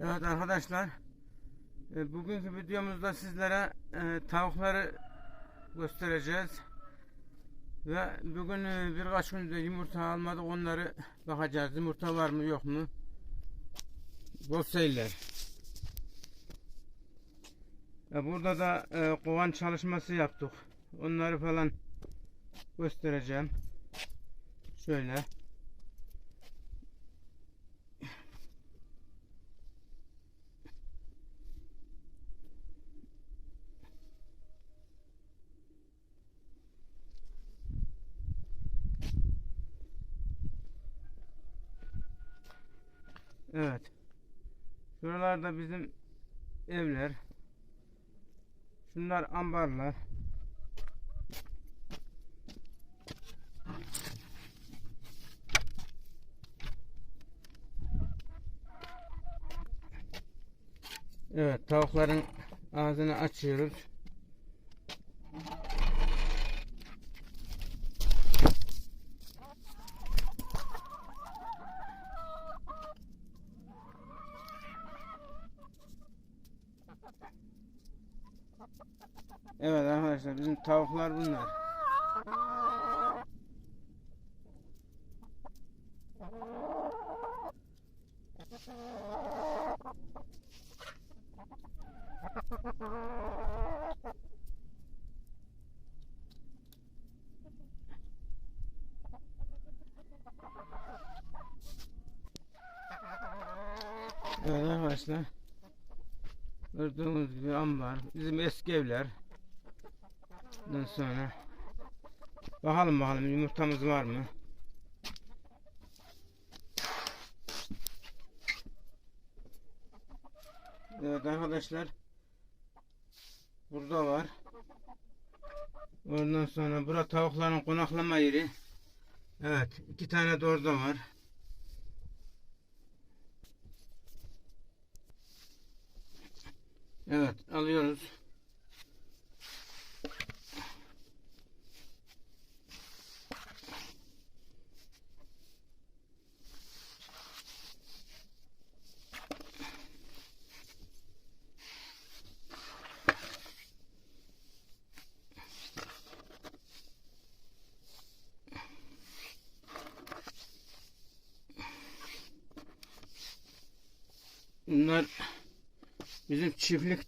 Evet arkadaşlar. e, Bugünkü videomuzda sizlere e, tavukları göstereceğiz. Ve bugün e, birkaç gündür yumurta almadık onları bakacağız. Yumurta var mı yok mu? Bol. Ya burada da e, kovan çalışması yaptık. Onları falan göstereceğim. Şöyle. Evet. Şuralarda bizim evler. Şunlar ambarlar. Evet, tavukların ağzını açıyoruz. Evet arkadaşlar bizim tavuklar bunlar. Evet arkadaşlar. Gördüğünüz gibi ambar. Bizim eski evler. Ondan sonra bakalım bakalım yumurtamız var mı? Evet arkadaşlar burada var. Ondan sonra bura tavukların konaklama yeri. Evet iki tane de orada var. Evet alıyoruz. Bunlar bizim çiftlik